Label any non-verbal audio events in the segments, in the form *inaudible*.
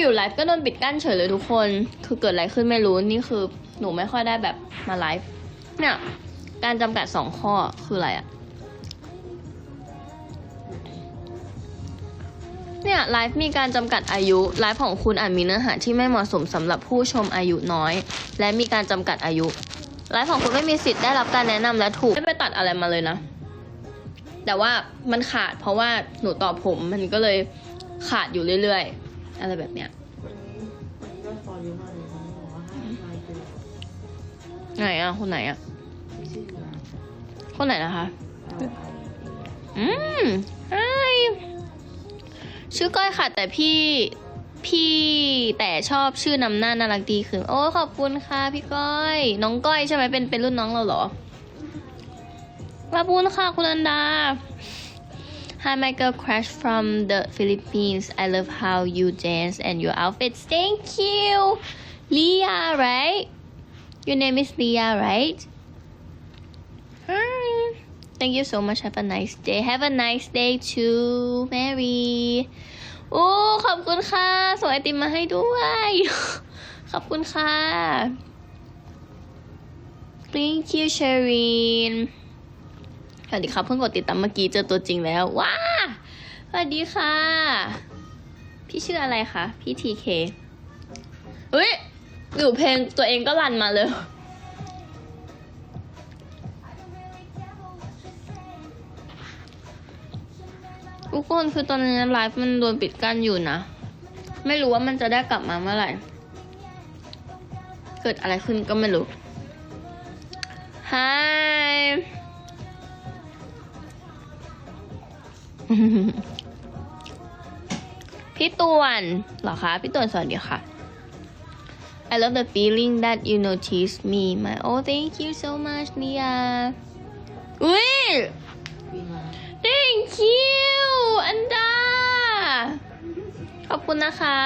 อยู่ไลฟ์ก็โดนปิดกั้นเฉยเลยทุกคน คือเกิดอะไรขึ้นไม่รู้ นี่คือหนูไม่ค่อยได้แบบมาไลฟ์ เนี่ย การจำกัดสองข้อคืออะไรอะเนี่ยไลฟ์มีการจำกัดอายุ ไลฟ์ของคุณอาจมีเนื้อหาที่ไม่เหมาะสมสำหรับผู้ชมอายุน้อย และมีการจำกัดอายุ ไลฟ์ของคุณไม่มีสิทธิ์ได้รับการแนะนำและถูก ไม่ไปตัดอะไรมาเลยนะ แต่ว่ามันขาดเพราะว่าหนูต่อผมมันก็เลยขาดอยู่เรื่อยๆ อะไรแบบเนี้ยวันนี้วันนี้ก็ฟอลเยอะมากเลยเขาบอกว่าให้ไลน์คือไหนอะคนไหนอะชื่อนะคนไหนนะคะ อืมใช่ชื่อก้อยค่ะ แต่พี่พี่แต่ชอบชื่อนำหน้าน่ารักดีคือ โอ้ขอบคุณค่ะพี่ก้อย น้องก้อยใช่ไหมเป็นเป็นรุ่นน้องเราเหรอ ขอบคุณค่ะคุณอันดา Hi Michael Crash from the Philippines I love how you dance and your outfits Thank you Lea right Your name is Lea right Hi Thank you so much Have a nice day Have a nice day too Mary โอ้ขอบคุณค่ะส่งไอติมมาให้ด้วย ขอบคุณค่ะ Thank you Shereen ส วัสดีครับเพิ่งกดติดตามเมื่อกี้เจอตัวจริงแล้วว้าสวัสดีค่ะ พี่ชื่ออะไรคะพี่ทีเคเฮ้ยอยู่เพลงตัวเองก็รันมาเลยทุกคนคือตอนนี้ไลฟ์มันโดนปิดกั้นอยู่นะ ไม่รู้ว่ามันจะได้กลับมาเมื่อไหร่ เกิดอะไรขึ้นก็ไม่รู้ Hi พี่ตวนเหรอคะ พี่ตวนสวัสดีค่ะ I love the feeling that you notice me my oh thank you so much Nia อุ้ย Thank you อันดา ขอบคุณนะคะ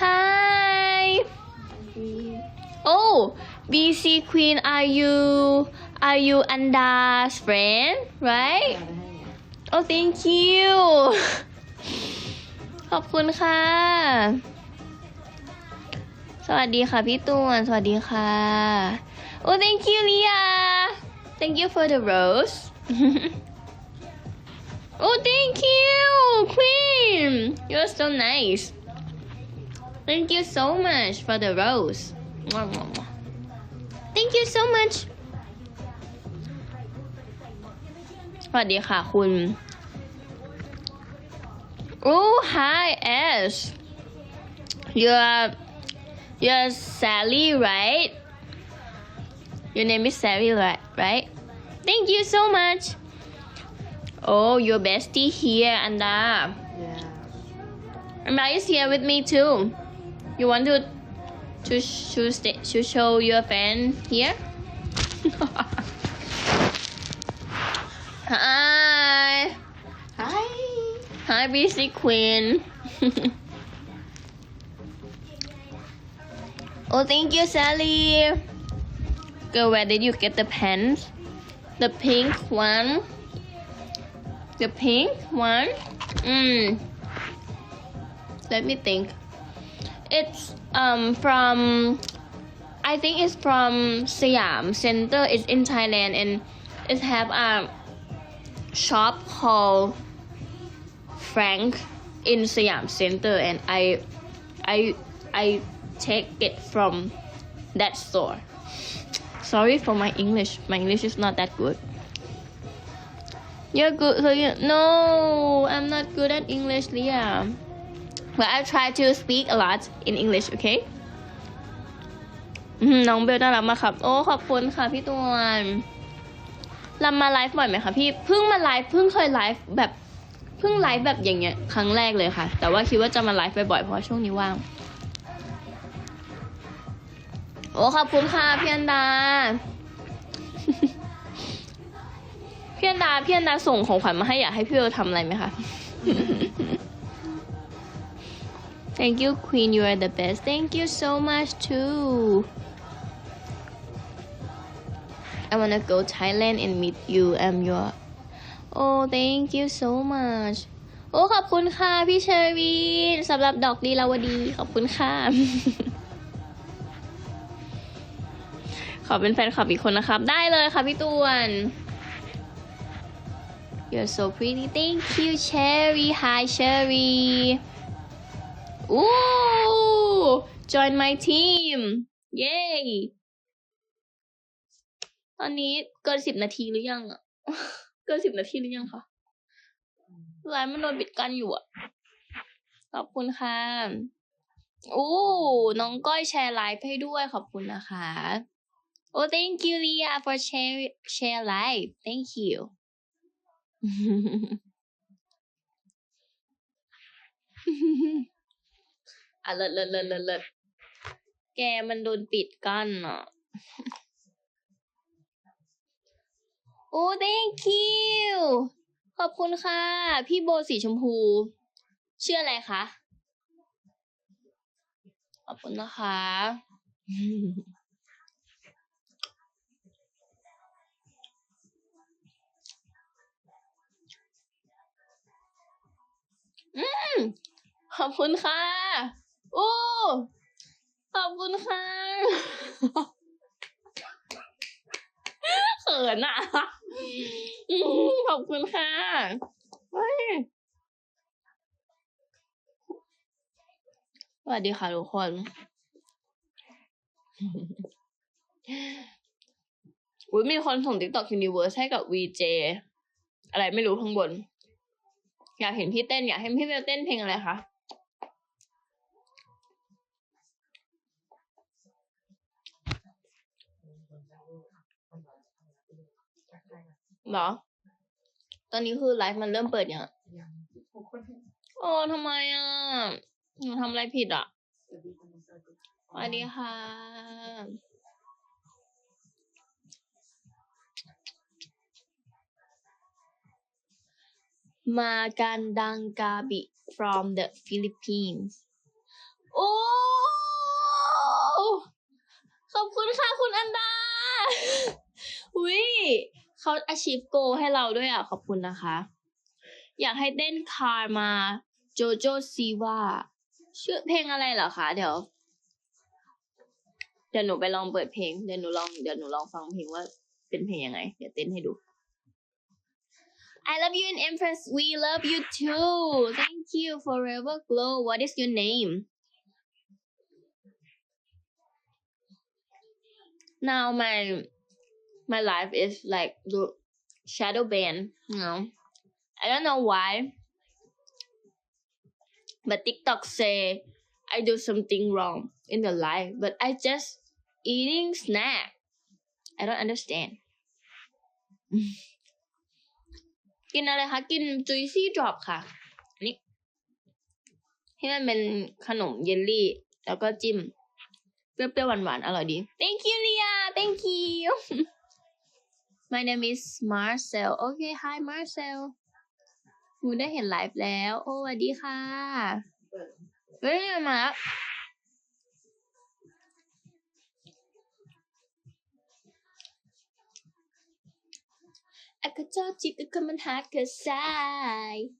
Hi Oh BC Queen are you are you Anda's friend right โอ้ thank you. *laughs* ขอบคุณค่ะ thank you เลีย thank you for the rose. โอ้ *laughs* oh, thank you queen. You're so nice. Thank you so much for the rose. Thank you so much. วัสดีค่ะคุณ Oh hi Ash You're You're Sally right Your name is Sally right right Thank you so much Oh your bestie here Anda อย่า Anda is here with me too You want to to to, stay, to show your fan here *laughs* Hi Hi. Hi, BC Queen. *laughs* oh, thank you, Sally. Girl, where did you get the pens? The pink one. The pink one. Mm. Let me think. It's um from. I think it's from Siam Center. It's in Thailand and it have a shop called Frank in Siam Center and I I I take it from that store. Sorry for my English. My English is not that good. You're good. So you no, I'm not good at English, Leah. But I try to speak a lot in English, okay? อืมน้องเบลน่ารักมากครับ โอ้ ขอบคุณค่ะพี่ตวน รามาไลฟ์บ่อยไหมคะพี่เพิ่งมาไลฟ์เพิ่งเคยไลฟ์แบบเพิ่งไลฟ์แบบอย่างเงี้ยครั้งแรกเลยค่ะ แต่ว่าคิดว่าจะมาไลฟ์บ่อยๆเพราะช่วงนี้ว่าง โอ้ขอบคุณค่ะเพี่อันดาเพี่อันดาเพี่อันดาส่งของขวัญมาให้อยากให้พี่เบลทำอะไรไหมคะ Thank you Queen you are the best Thank you so much too I wanna go Thailand and meet you I'm your โอ้ thank you so much โอ้ขอบคุณค่ะพี่เชอรีนสำหรับดอกลีลาวดี ขอบคุณค่ะ ขอเป็นแฟนคลับอีกคนนะครับ ได้เลยค่ะพี่ตวน You're so pretty thank you Cherry hi Cherry Ooh join my team yay ตอนนี้เกินสิบนาทีหรือยังอะเกินสิบนาทีหรือยังคะไลน์มันโดนปิดกั้นอยู่อะขอบคุณค่ะอู้น้องก้อยแชร์ไลฟ์ให้ด้วยขอบคุณนะคะ โอ้ thank you Lia for share share live thank you อะเลิศเลิศเลิศเลิศเลิศแกมันโดนปิดกั้นอะโอ้ thank you ขอบคุณค่ะ พี่โบสีชมพูชื่ออะไรคะ ขอบคุณนะคะ อืม ขอบคุณค่ะโอ้ขอบคุณค่ะ เขินอะ ขอบคุณค่ะเฮ้ยสวัสดีค่ะทุกคน อุ้ยมีคนส่ง TikTok Universe ให้กับ VJ อะไรไม่รู้ข้างบน อยากเห็นพี่เต้น อยากให้พี่เบลเต้นเพลงอะไรคะ หรอ ตอนนี้คือไลฟ์มันเริ่มเปิดยังอะยังหกคนโอ้ทำไมอะหนูทำอะไรผิดอะสวัสดีค่ะน้องเตยสวัสดีค่ะ มากันดังกาบิ from the Philippines โอ้ขอบคุณค่ะคุณอันดาอุ้ย เขา achieve goal ให้เราด้วยอะ ขอบคุณนะคะ อยากให้เต้นคาร์มาโจโจซีว่าชื่อเพลงอะไรเหรอคะ เดี๋ยว เดี๋ยวหนูไปลองเปิดเพลง เดี๋ยวหนูลอง เดี๋ยวหนูลองฟังเพลงว่าเป็นเพลงยังไง เดี๋ยวเต้นให้ดู I love you and Empress we love you too thank you forever glow what is your name now my my life is like the shadow ban, you know I don't know why but TikTok say I do something wrong in the life, but I just eating snack. I don't understand. กินอะไรคะ กิน juicy drop ค่ะนนี่ที่มันเป็นขนมเยลลี่ แล้วก็จิ้ม เปรี้ยวๆหวานๆ อร่อยดี Thank you Lia Thank you My name is Marcel Okay hi Marcel หนูได้เห็นไลฟ์แล้ว โอ้สวัสดีค่ะเปิดเฮ้ย มาแล้ว I could talk to you come and hack a s i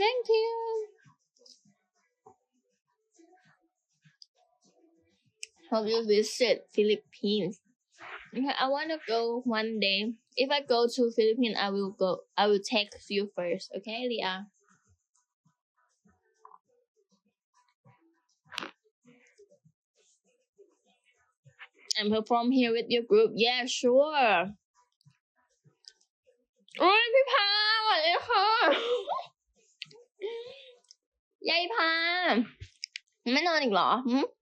Thank you. Hope you visit Philippines. Okay, I want to go one day. If I go to Philippines, I will go. I will text you first. Okay, Leah. And perform here with your group. Yeah, sure. โอ้ยพี่พาสวัสดีค่ะ ยายพา ไม่นอนอีกเหรอหืม *laughs*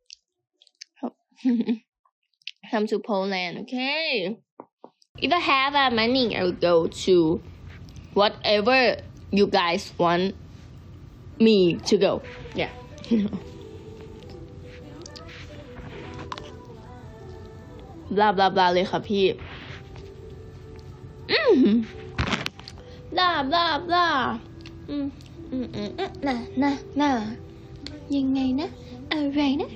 *laughs* come to Poland, okay? If I have that money, I will go to whatever you guys want me to go. Yeah. *laughs* บลาบลาบลาเลยค่ะพี่ อืมบลาบลาบลาอืมอืมอืมอืมน่ะน่ะน่ะยังไงนะ อะไรนะ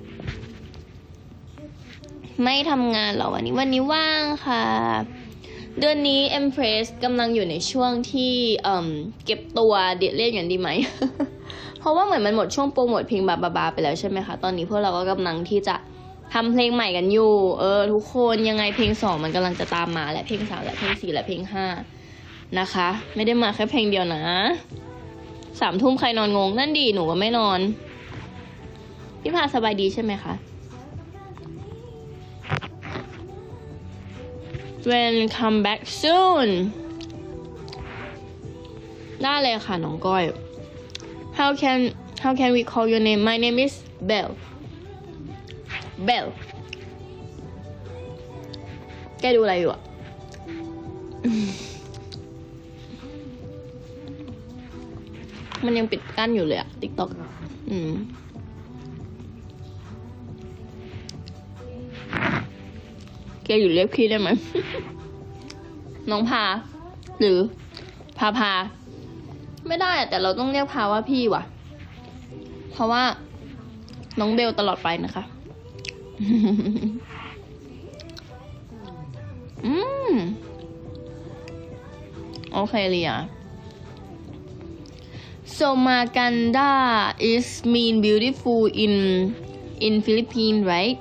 ไม่ทำงานหรอวันนี้วันนี้ว่างค่ะ เดือนนี้ Empress กำลังอยู่ในช่วงที่เอ่มเก็บตัวเดียเรียกอย่างดีไหม เพราะว่าเหมือนมันหมดช่วงโปรโมทเพลงบาบาบาไปแล้วใช่ไหมคะ ตอนนี้พวกเราก็กำลังที่จะทำเพลงใหม่กันอยู่ เออ ทุกคนยังไงเพลงสองมันกำลังจะตามมาและเพลงสามและเพลงสี่และเพลงห้านะคะ ไม่ได้มาแค่เพลงเดียวนะสามทุ่มใครนอนงง นั่นดีหนูก็ไม่นอน พี่พาสบายดีใช่ไหมคะ when come back soon ได้เลยค่ะ น้องก้อย how can how can we call your name my name is Bell Bell แกดูอะไรอยู่อะมันยังปิดกั้นอยู่เลยอะ TikTok อืม แกอยู่เรียกพี่ได้ไหมน้องพา หรือพาพา ไม่ได้แต่เราต้องเรียกพาว่าพี่ว่ะ เพราะว่า น้องเบลตลอดไปนะคะ อืม โอเคเลีย so Maganda is mean beautiful in in Philippines right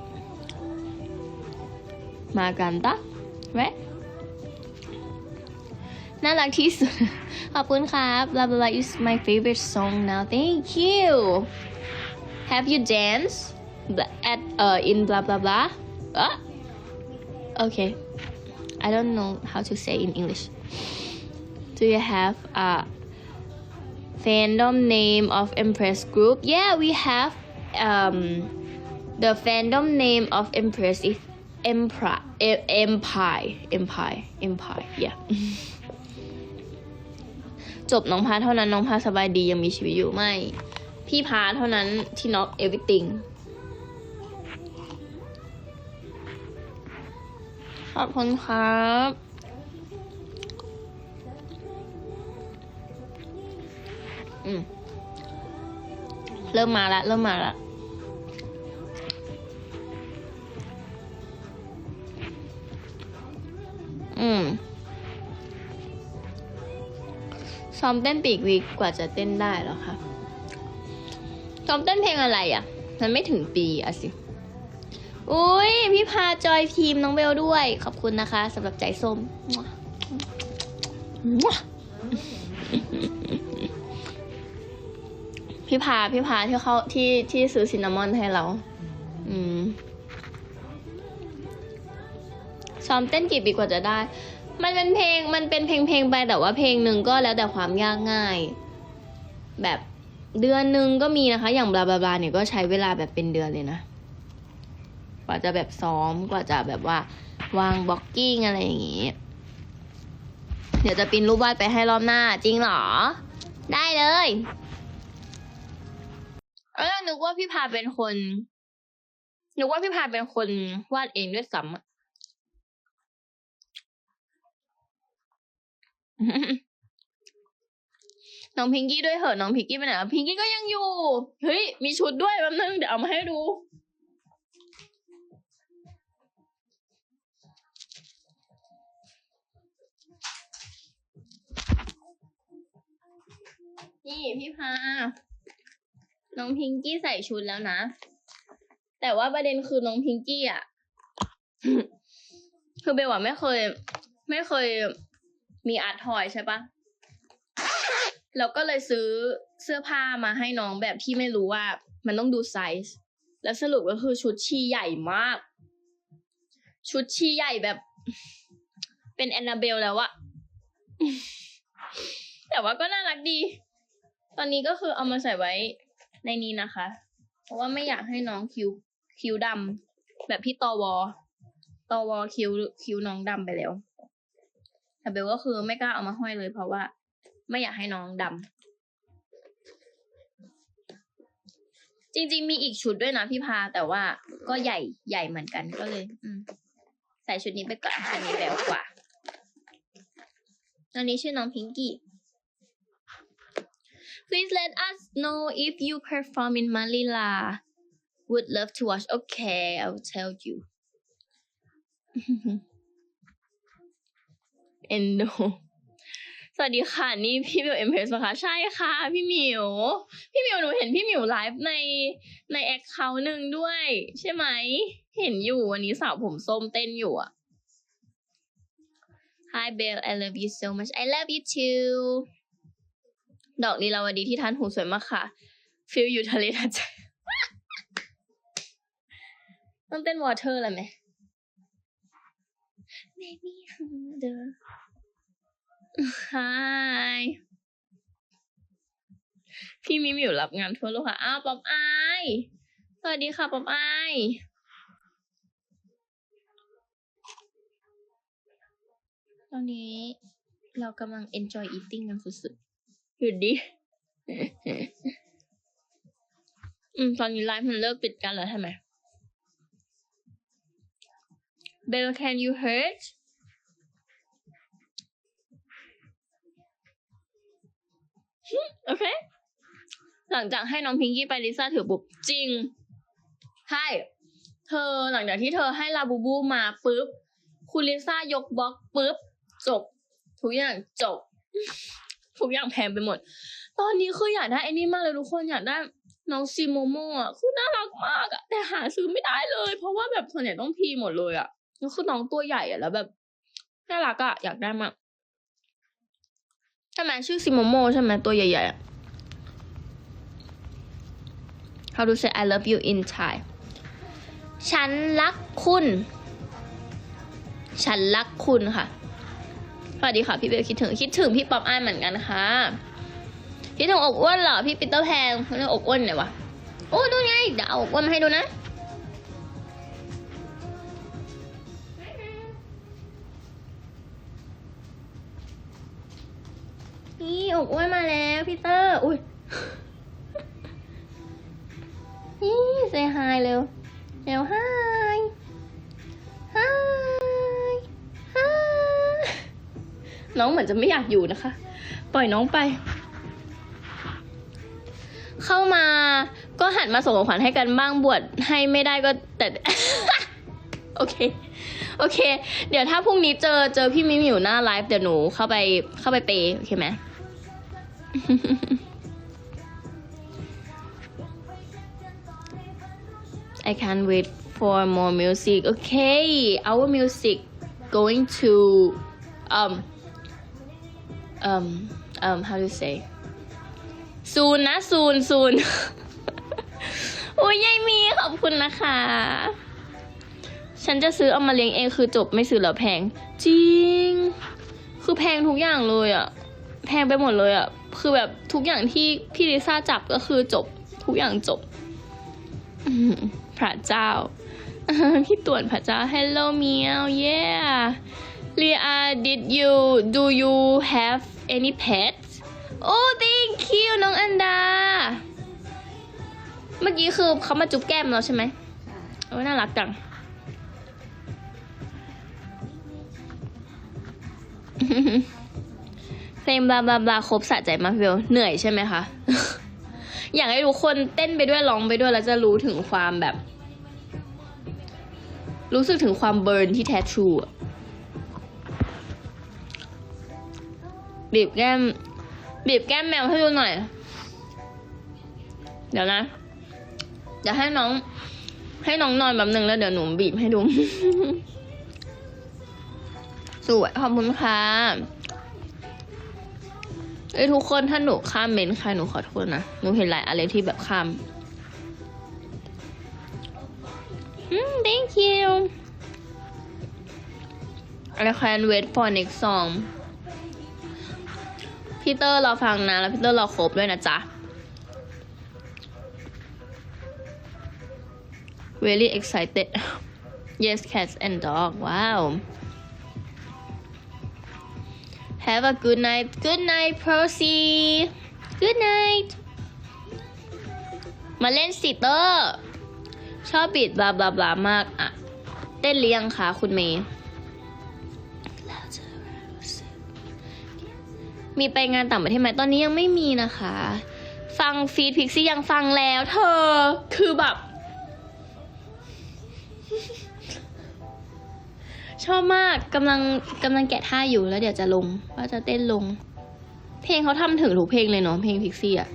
Maganda right น่ารักที่สุด ขอบคุณครับ *laughs* blah blah blah is my favorite song now thank you have you danced bl- at uh in blah blah blah uh? okay I don't know how to say in English do you have a fandom name of Empress group yeah we have um the fandom name of Empress is Empire Empire Empire Empire yeah จบน้องพาเท่านั้นน้องพาสบายดียังมีชีวิตอยู่ไม่ พี่พาเท่านั้นที่น็อก everything ขอบคุณครับอืมเริ่มมาละ เริ่มมาละ อืมซ้อมเต้นปีกวีกว่าจะเต้นได้หรอคะซ้อมเต้นเพลงอะไรอะ มันไม่ถึงปีอะสิ อุ้ยพี่พาจอยทีมน้องเบลด้วย ขอบคุณนะคะสำหรับใจส้มพี่พาพี่พาที่เขาที่ที่ซื้อซินนามอนให้เรา อืม ซ้อมเต้นกี่ปีกว่าจะได้ มันเป็นเพลงมันเป็นเพลงเพลงไปแต่ว่าเพลงหนึ่งก็แล้วแต่ความยากง่าย แบบเดือนหนึ่งก็มีนะคะ อย่างบลาบลาบลาเนี่ยก็ใช้เวลาแบบเป็นเดือนเลยนะ กว่าจะแบบซ้อมกว่าจะแบบว่าวางบล็อกกิ้งอะไรอย่างงี้ เดี๋ยวจะปิ้นรูปวาดไปให้รอบหน้า จริงเหรอ ได้เลยเออนึกว่าพี่พาเป็นคนนึกว่าพี่พาเป็นคนวาดเองด้วยซ้ำอะ น้องพิงกี้ด้วยเหอะน้องพิงกี้ไปไหนพิงกี้ก็ยังอยู่ เฮ้ย มีชุดด้วยแป๊บนึงเดี๋ยวเอามาให้ดูนี่พี่พา น้องพิงกี้ใส่ชุดแล้วนะ แต่ว่าประเด็นคือน้องพิงกี้อะ คือเบลอะไม่เคย ไม่เคย มีอาร์ตทอยใช่ปะแล้วก็เลยซื้อเสื้อผ้ามาให้น้องแบบที่ไม่รู้ว่า มันต้องดูไซส์แล้วสรุปก็คือชุดชีใหญ่มาก ชุดชีใหญ่แบบ เป็นแอนนาเบลแล้วอะแต่ว่าก็น่ารักดี ตอนนี้ก็คือเอามาใส่ไว้ในนี้นะคะ เพราะว่าไม่อยากให้น้องคิ้วคิ้วดำแบบพี่ตอวอตอวอคิ้วคิ้วน้องดำไปแล้ว แต่เบลก็คือไม่กล้าเอามาห้อยเลย เพราะว่า ไม่อยากให้น้องดำจริง ๆ มีอีกชุดด้วยนะพี่พา แต่ว่าก็ใหญ่ใหญ่เหมือนกันก็เลย อืมใส่ชุดนี้ไปก่อนชุดนี้แบบกว่าอันนี้ชื่อน้องพิงกี้ Please let us know if you perform in Manila. Would love to watch. Okay, I will tell you. เอ็นดูสวัสดีค่ะ นี่พี่มิวเอ็มเพสปะคะใช่ค่ะ พี่มิวพี่มิวหนูเห็นพี่มิวไลฟ์ในในแอคเคาท์หนึ่งด้วย ใช่ไหม เห็นอยู่วันนี้สาวผมส้มเต้นอยู่อะ Hi Belle I love you so much I love you too ดอกลีลาวดีที่ท่านหูสวยมากค่ะฟิลอยู่ทะเลทัดใจต้องเต้นวอเ e อร์อะไรไหม Baby harder Hi พี่มิมอยู่รับงานทั่วโลกค่ะ อ้าวป๊อปอายสวัสดีค่ะป๊อปอายตอนนี้เรากำลัง enjoy eating กันสุดๆ หยุดดิ อืม ตอนนี้ไลฟ์มันเลิกปิดกันแล้วใช่ไหม Bell can you hurt โอเค หลังจากให้น้องพิงกี้ไปลิซ่าถือปุ๊บจริง ใช่ เธอหลังจากที่เธอให้ลาบูบูมาปุ๊บ คุณลิซ่ายกบล็อกปุ๊บ จบ ทุกอย่างจบ ทุกอย่างแพงไปหมด ตอนนี้คืออยากได้ไอ้นี่มากเลยทุกคนอยากได้น้องซีโมโมอะคือน่ารักมากอะแต่หาซื้อไม่ได้เลย เพราะว่าแบบส่วนใหญ่ต้องพีหมดเลยอะ แล้วคือน้องตัวใหญ่อะแล้วแบบน่ารักอะอยากได้มากใช่ไหมชื่อซีโมโมใช่ไหมตัวใหญ่ๆอะ How to say I love you in Thai ฉันรักคุณ ฉันรักคุณค่ะ สวัสดีค่ะ พี่เบลคิดถึงคิดถึงพี่ป๊อปอายเหมือนกันค่ะ คิดถึงอกอ้วนเหรอ พี่ปีเตอร์แพงเขาเรียอกอ้วนไหนวะ โอ้ดูไงเดี๋ยวเอาอกอ้วนมาให้ดูนะ นี่อกอ้วนมาแล้วพี่เตอร์อุ้ยนี่เซฮายเร็วเร็ว hi hi hi น้องเหมือนจะไม่อยากอยู่นะคะ ปล่อยน้องไป เข้ามาก็หันมาส่งของขวัญให้กันบ้างบวชให้ไม่ได้ก็แต่ โอเคโอเค เดี๋ยวถ้าพรุ่งนี้เจอเจอพี่มิมอยู่หน้าไลฟ์เดี๋ยวหนูเข้าไปเข้าไปเปย์โอเคไหม I can't wait for more music. Okay, our music going to um um um how to say soon นะ soon soon โอ้ยยายมีขอบคุณนะคะ ฉันจะซื้อเอามาเลี้ยงเองคือจบไม่ซื้อแล้วแพง จริง คือแพงทุกอย่างเลยอะ แพงไปหมดเลยอะคือแบบทุกอย่างที่พี่ลิซ่าจับก็คือจบ ทุกอย่างจบพระเจ้า พี่ต่วนพระเจ้า Hello เมียว yeah Lia did you do you have any pets Oh thank you น้องอันดา เมื่อกี้คือเขามาจุ๊บแก้มเราใช่ไหมโอ้ยน่ารักจัง พลงบลาบลาบลาครบสะใจมากพี่เบลเหนื่อยใช่ไหมคะ อยากให้ทุกคนเต้นไปด้วยร้องไปด้วยแล้วจะรู้ถึงความแบบ รู้สึกถึงความเบิร์นที่แท้ทรูอะบีบแก้มบีบแก้มแมวให้ดูหน่อย เดี๋ยวนะเดี๋ยวให้น้อง ให้น้องนอนแบบหนึ่งแล้วเดี๋ยวหนูบีบให้ดู สวยขอบคุณค่ะ เอ้ยทุกคนถ้าหนูข้ามเมนใครหนูขอโทษนะ หนูเห็นหลายอะไรที่แบบข้ามอืม thank you I can't wait for next song พี่เตอร์รอฟังนะ แล้วพี่เตอร์รอครบด้วยนะจ๊ะ really excited yes cats and dog wow have a good night good night Percy good night มาเล่นสิเตอร์ชอบปิดบลาบลาบลามากอะเต้นเลี้ยงคะคุณเมย์มีไปงานต่างประเทศไหมตอนนี้ยังไม่มีนะคะ ฟังฟีดพิกซี่ยังฟังแล้ว เธอ คือแบบ ชอบมากกำลังกำลังแกะท่าอยู่แล้วเดี๋ยวจะลงว่าจะเต้นลง เพลงเขาทำถึงทุกเพลงเลยเนาะเพลงพิกซี่อะ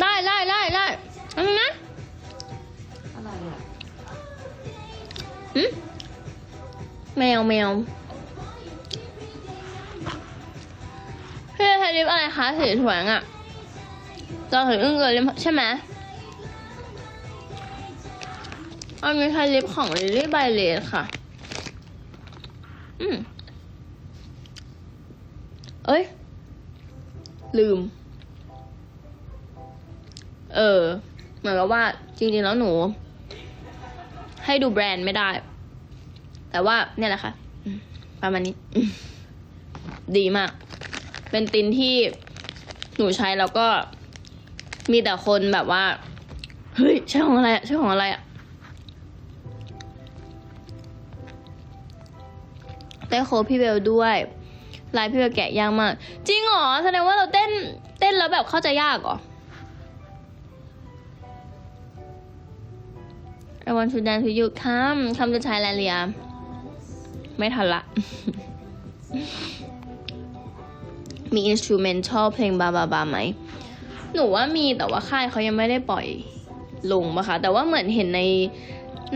ได้ได้ได้ได้เอันนะอะไรอะหืมแมวแมวพี่ใช้ลิปอะไรคะสีสวยอะจอถึงอึ้งเลยลิปใช่ไหม อันนี้ใช้ลิปของ Lily by l a d ค่ะ อืม เอ้ย ลืม เออ เหมือนกับว่าจริงๆแล้วหนู ให้ดูแบรนด์ไม่ได้ แต่ว่าเนี่ยแหละค่ะ ประมาณนี้ ดีมาก เป็นตินที่หนูใช้แล้วก็มีแต่คนแบบว่า เฮ้ย ใช่ของอะไร ใช่ของอะไรอะ ได้โคพี่เบลด้วยลายพี่เบลแกะยากมาก จริงเหรอแสดงว่าเราเต้นเต้นแล้วแบบเข้าใจยากเหรอ I want to dance with you คำคำจะช้อะไรเรียไม่ทันละ มี instrumental เพลงบาบาบาไหม หนูว่ามีแต่ว่าค่ายเขายังไม่ได้ปล่อยลงปะคะ แต่ว่าเหมือนเห็นใน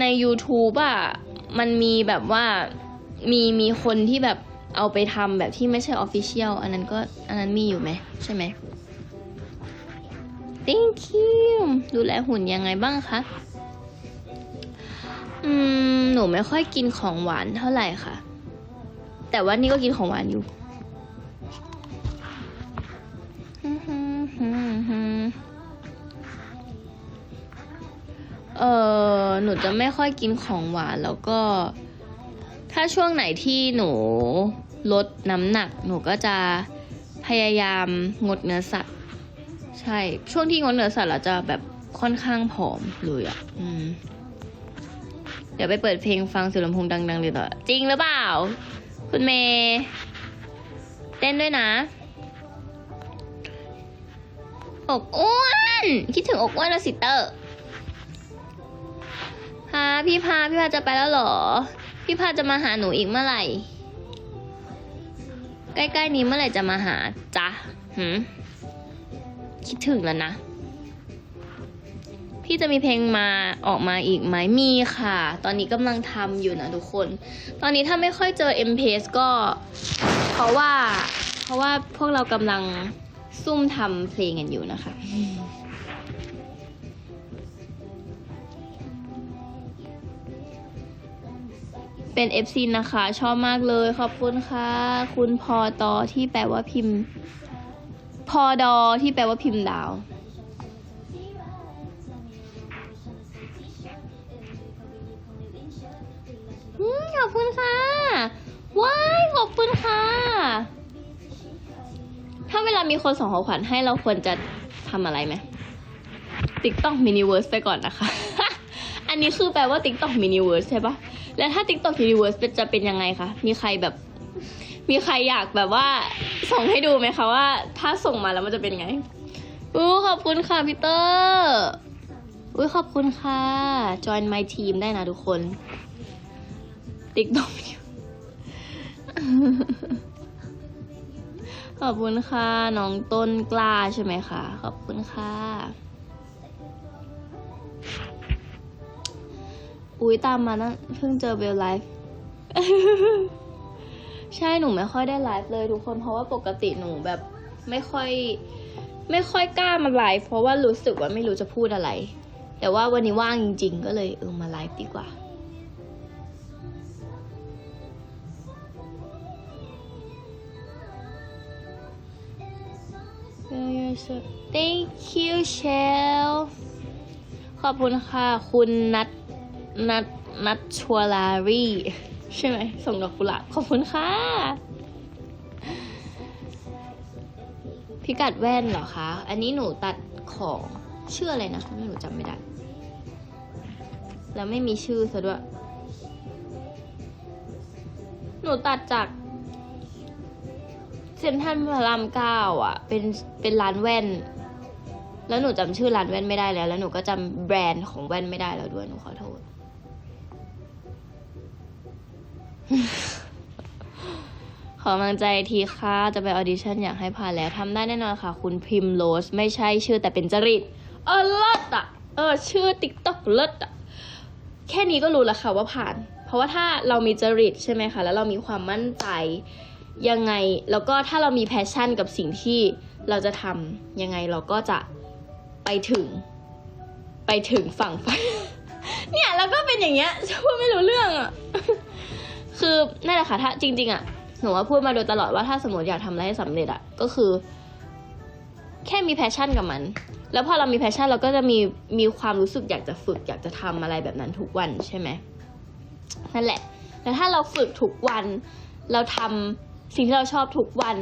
ใน YouTube อะมันมีแบบว่า มีมีคนที่แบบเอาไปทำแบบที่ไม่ใช่ official อันนั้นก็อันนั้นมีอยู่ไหมใช่ไหม thank you ดูแลหุ่นยังไงบ้างคะ อืม หนูไม่ค่อยกินของหวานเท่าไหร่ค่ะ แต่ว่านี่ก็กินของหวานอยู่เออหนูจะไม่ค่อยกินของหวานแล้วก็ ถ้าช่วงไหนที่หนูลดน้ำหนัก หนูก็จะพยายามงดเนื้อสัตว์ ใช่ ช่วงที่งดเนื้อสัตว์เราจะแบบค่อนข้างผอมเลยอะ่ะอเดี๋ยวไปเปิดเพลงฟังสุลำโพงดัง ๆ เลยต่อ จริงหรือเปล่า คุณเมย์เต้นด้วยนะอกอ้วน คิดถึงอกอ้วนแล้วสิเตอร์พาพี่พาพี่พาจะไปแล้วเหรอ พี่พาจะมาหาหนูอีกเมื่อไหร่ ใกล้ๆนี้เมื่อไหร่จะมาหาจ๊ะหืมคิดถึงแล้วนะ พี่จะมีเพลงมาออกมาอีกไหมมีค่ะ ตอนนี้กำลังทำอยู่นะทุกคน ตอนนี้ถ้าไม่ค่อยเจอ m p s ก็ เพราะว่า เพราะว่าพวกเรากำลังซุ่มทำเพลงกันอยู่นะคะ เป็น FC นะคะ ชอบมากเลย ขอบคุณค่ะ คุณพอตอที่แปลว่าพิมพ์ พอดอที่แปลว่าพิมพ์ดาวอขอบคุณค่ะ ว้าย ขอบคุณค่ะ ถ้าเวลามีคนส่งของขวัญให้เราควรจะทำอะไรไหม TikTok Miniverse ไปก่อนนะคะ อันนี้คือแปลว่า TikTok Miniverse ใช่ปะ แล้วถ้า TikTok Universe จะเป็นยังไงคะ มีใครแบบ มีใครอยากแบบว่า ส่งให้ดูไหมคะว่า ถ้าส่งมาแล้วมันจะเป็นไงอู้ขอบคุณค่ะพีเตอร์อุ้ยขอบคุณค่ะ join my team ได้นะทุกคน TikTok ขอบคุณค่ะ น้องต้นกล้าใช่ไหมคะ ขอบคุณค่ะ อุ้ยตามมานะเพิ่งเจอเบลไลฟ์ ใช่หนูไม่ค่อยได้ไลฟ์เลยทุกคนเพราะว่าปกติหนูแบบไม่ค่อย ไม่ค่อยกล้ามาไลฟ์เพราะว่ารู้สึกว่าไม่รู้จะพูดอะไร แต่ว่าวันนี้ว่างจริง ๆ ก็เลยเออมาไลฟ์ดีกว่า Thank you Shell ขอบคุณค่ะ คุณนัท นัทนัทชัวลารีใช่ไหม ส่งดอกกุหลาบขอบคุณค่ะ พิกัดแว่นเหรอคะ อันนี้หนูตัดของชื่ออะไรนะไม่หนูจำไม่ได้ แล้วไม่มีชื่อซะด้วย หนูตัดจากเซ็นทรัลพระรามเก้าอะ เป็นเป็นร้านแว่น แล้วหนูจำชื่อร้านแว่นไม่ได้แล้ว แล้วหนูก็จำแบรนด์ของแว่นไม่ได้แล้วด้วยหนูขอโทษ ขอกำลังใจทีค่ะจะไปออดิชั่นอยากให้ผ่านแล้วทำได้แน่นอนค่ะ คุณพิมโรส ไม่ใช่ชื่อแต่เป็นจริต เออเลิศอะ เออ ชื่อติ๊กต็อกเลิศอะ แค่นี้ก็รู้แล้วค่ะว่าผ่าน เพราะว่าถ้าเรามีจริตใช่ไหมคะ แล้วเรามีความมั่นใจยังไง แล้วก็ถ้าเรามีแพชชั่นกับสิ่งที่เราจะทำยังไงเราก็จะไปถึง ไปถึงฝั่งฝันเนี่ยแล้วก็เป็นอย่างเงี้ยพูดไม่รู้เรื่องอะ คือนั่นแหละค่ะถ้าจริง ๆอะหนูว่าพูดมาโดยตลอดว่าถ้าสมมติอยากทำอะไรให้สำเร็จอะก็คือ แค่มีแพชชั่นกับมัน แล้วพอเรามีแพชชั่นเราก็จะมีมีความรู้สึกอยากจะฝึก อยากจะทำอะไรแบบนั้นทุกวันใช่ไหมนั่นแหละ แต่ถ้าเราฝึกทุกวัน เราทำสิ่งที่เราชอบทุกวัน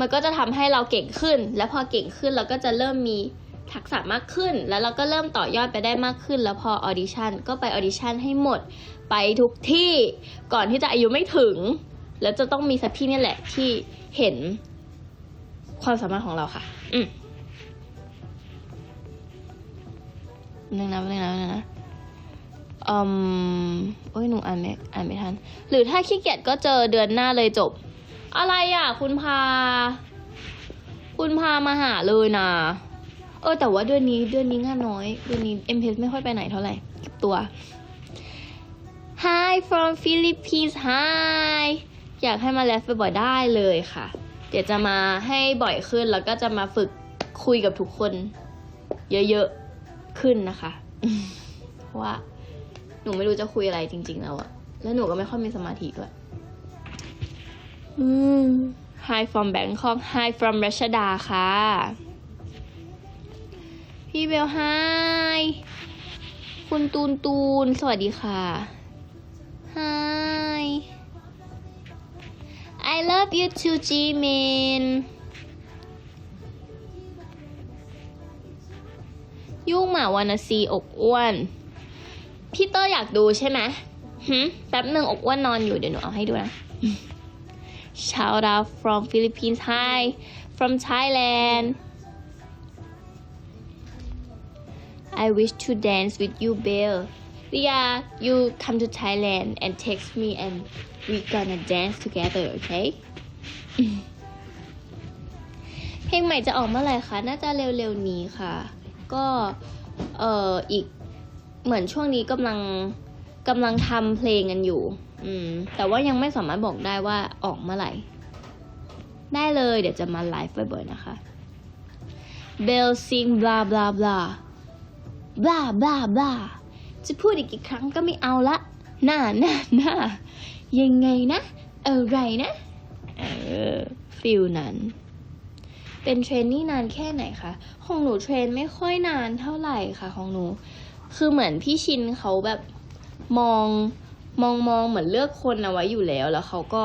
มันก็จะทำให้เราเก่งขึ้น แล้วพอเก่งขึ้นเราก็จะเริ่มมีทักษะมากขึ้น แล้วเราก็เริ่มต่อยอดไปได้มากขึ้น แล้วพอออดิชั่นก็ไปออดิชั่นให้หมด ไปทุกที่ก่อนที่จะอายุไม่ถึง แล้วจะต้องมีสักที่นี่แหละที่เห็นความสามารถของเราค่ะ อืมนึงนะนึงนะนึงนะอืมโอ้ยหนูอ่านไม่อ่านไม่ทัน หรือถ้าขี้เกียจก็เจอเดือนหน้าเลยจบ อะไรอะ คุณพา คุณพามาหาเลยนะ เออ แต่ว่าเดือนนี้เดือนนี้งานน้อย เดือนนี้เอ็มเพไม่ค่อยไปไหนเท่าไหร่เก็บตัว Hi from Philippines Hi อยากให้มาแลฟบ่อยๆได้เลยค่ะ เดี๋ยวจะมาให้บ่อยขึ้นแล้วก็จะมาฝึกคุยกับทุกคน เยอะๆขึ้นนะคะเพราะว่าหนูไม่รู้จะคุยอะไรจริง ๆ แล้วอะแล้วหนูก็ไม่ค่อยมีสมาธิด้วยอืม Hi from Bangkok Hi from รัชดาค่ะ พี่เบล Hi คุณตูนตูน สวัสดีค่ะ Hi I love you too Jimin ยุ่งหมาวานาซีอกอ้วน พี่เตอร์อยากดูใช่ไหมหืมแป๊บหนึ่งอกอ้วนนอนอยู่เดี๋ยวหนูเอาให้ดูนะ Shout out from Philippines Hi from Thailand I wish to dance with you Bill Ria you come to Thailand and text me and we gonna dance together okay เพลงใหม่จะออกเมื่อไหร่คะ น่าจะเร็วๆนี้ค่ะ ก็ เอ่อ อีก เหมือนช่วงนี้กำลังกำลังทำเพลงกันอยู่ อืม แต่ว่ายังไม่สามารถบอกได้ว่าออกเมื่อไหร่ ได้เลย เดี๋ยวจะมาไลฟ์บ่อยๆนะคะ Bell sing blah blah blah blah blah blah จะพูดอีกกี่ครั้งก็ไม่เอาละหน้าหน้าหน้ายังไงนะ อะไรนะ เออฟิลนั้น เป็นเทรนนี่นานแค่ไหนคะ ของหนูเทรนไม่ค่อยนานเท่าไหร่ค่ะ ของหนู คือเหมือนพี่ชินเขาแบบมองมองมองเหมือนเลือกคนเอาไว้อยู่แล้ว แล้วเขาก็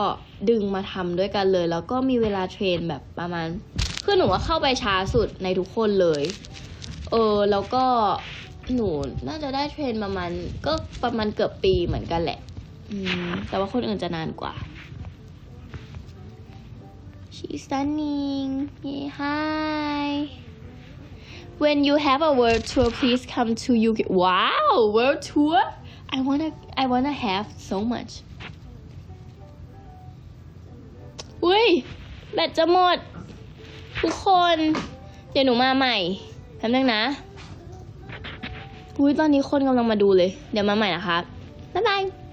ดึงมาทำด้วยกันเลย แล้วก็มีเวลาเทรนแบบประมาณคือหนูว่าเข้าไปช้าสุดในทุกคนเลย เออ แล้วก็ หนูน่าจะได้เทรนประมาณ ก็ประมาณเกือบปีเหมือนกันแหละอืมแต่ว่าคนอื่นจะนานกว่า She's stunning. Yeah, hi. When you have a world tour, please come to UK. Wow, world tour! I wanna, I wanna have so much. อุ้ยแบตจะหมด ทุกคน เดี๋ยวหนูมาใหม่แป๊บนึงนะ อุ้ยตอนนี้คนกำลังมาดูเลย เดี๋ยวมาใหม่นะคะ บ๊ายบาย